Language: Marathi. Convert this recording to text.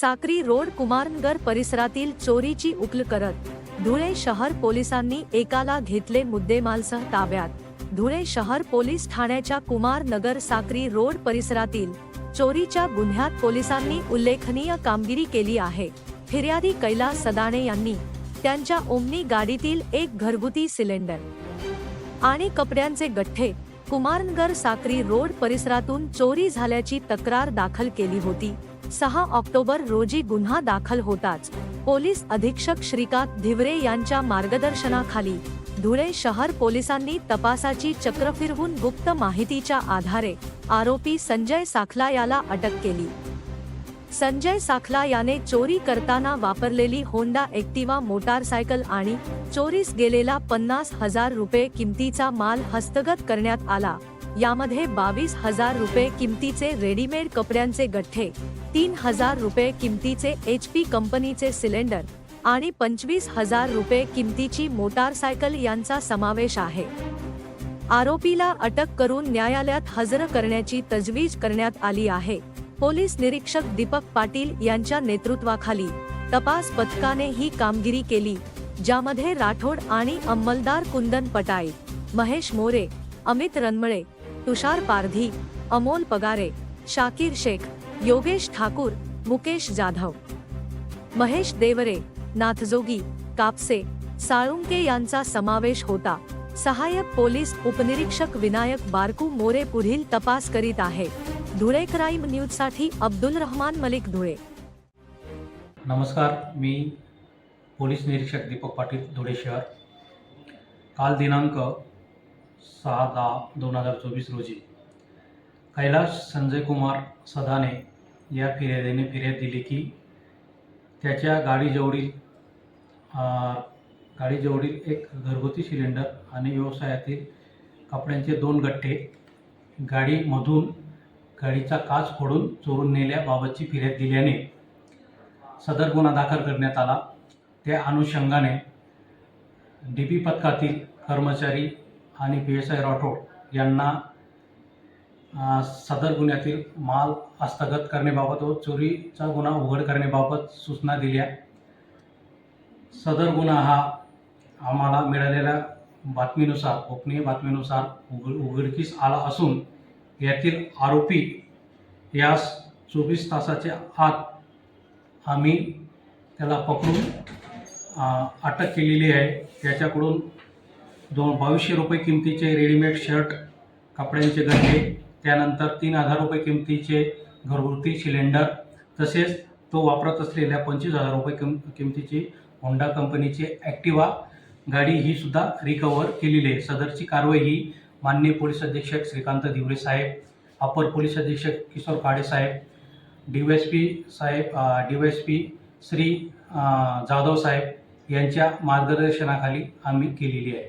साक्री रोड कुमारनगर परिसरातील चोरीची उकल करत धुळे शहर पोलिसांनी एकाला घेतले मुद्देमालसह ताब्यात. धुळे शहर पोलीस ठाण्याच्या कुमारनगर साक्री रोड परिसरातील चोरीच्या गुन्ह्यात पोलिसांनी उल्लेखनीय कामगिरी केली आहे. फिर्यादी कैलास सदाणे यांनी त्यांच्या ओमनी गाडीतील एक घरगुती सिलेंडर आणि कपड्यांचे गठ्ठे कुमारनगर साक्री रोड परिसरातून चोरी झाल्याची तक्रार दाखल केली होती. सहा ऑक्टोबर रोजी गुन्हा दाखल होताच. पोलीस अधीक्षक श्रीकांत धिवरे यांच्या मार्गदर्शनाखाली धुळे शहर पोलिसांनी तपासाची चक्र फिरवून गुप्त माहितीच्या आधारे आरोपी संजय साखला याला अटक केली. संजय साखला याने चोरी करताना वापरलेली होंडा एक्टिवा मोटारसायकल आणि चोरीस गेलेला पन्नास हजार रुपये किमतीचा माल हस्तगत करण्यात आला. यामध्ये बावीस हजार रुपये किमतीचे रेडीमेड कपड्यांचे गठ्ठे तीन हजार रुपये किमतीचे एच पी कंपनीचे सिलेंडर आणि पंचवीस हजार रुपये किमतीची मोटारसायकल यांचा समावेश आहे. आरोपीला अटक करून न्यायालयात हजर करण्याची तजवीज करण्यात आली आहे. पोलीस निरीक्षक दीपक पाटील यांच्या नेतृत्वाखाली तपास पथकाने ही कामगिरी केली ज्यामध्ये राठोड आणि अंमलदार कुंदन पटाई महेश मोरे अमित रनमळे तुषार पारधी अमोल पगारे शाकीर शेख योगेश ठाकूर मुकेश जाधव महेश देवरे नाथजोगी कापसे साळुंके यांचा समावेश होता. सहाय्यक पोलीस उपनिरीक्षक विनायक बारकू मोरे पुढील तपास करीत आहे. धुळे क्राईम न्यूजसाठी अब्दुल रहमान मलिक धुळे. नमस्कार मी पोलीस निरीक्षक दीपक पाटील धुळे शहर. काल दिनांक सहा दहा दोन हजार चोवीस रोजी कैलाश संजय कुमार सदाने या फिर्यादीने फिर्याद दिली की त्याच्या गाडीजवळील गाडीजवळील एक घरगुती सिलेंडर आणि व्यवसायातील कपड्यांचे दोन गट्टे गाडीमधून गाडीचा काच फोडून चोरून नेल्याबाबतची फिर्याद दिल्याने सदर गुन्हा दाखल करण्यात आला. त्या अनुषंगाने डी पी पथकातील कर्मचारी आणि पी एस आय राठोड यांना सदर गुन्ह्यातील माल हस्तगत करण्याबाबत व चोरीचा गुन्हा उघड करण्याबाबत सूचना दिल्या. सदर गुन्हा हा आम्हाला मिळालेल्या बातमीनुसार गोपनीय बातमीनुसार उघड उघडकीस आला असून यातील आरोपी यास चोवीस तासाच्या आत आम्ही त्याला पकडून अटक केलेली आहे. त्याच्याकडून दोन बावीसशे रुपये किमतीचे रेडीमेड शर्ट कपड्यांचे गड्डे त्यानंतर तीन हजार रुपये किमतीचे घरगुती सिलेंडर तसेच तो वापरत असलेल्या पंचवीस हजार रुपये किम किमतीची होंडा कंपनीची ॲक्टिवा गाडी ही सुद्धा रिकवर केलेली आहे. सदरची कारवाई ही माननीय पोलीस अधीक्षक श्रीकांत दिवरे साहेब अपर पोलीस अधीक्षक किशोर काळे साहेब डी वाय एस पी साहेब D Y S P Shri Jadhav साहेब यांच्या मार्गदर्शनाखाली आम्ही केलेली आहे.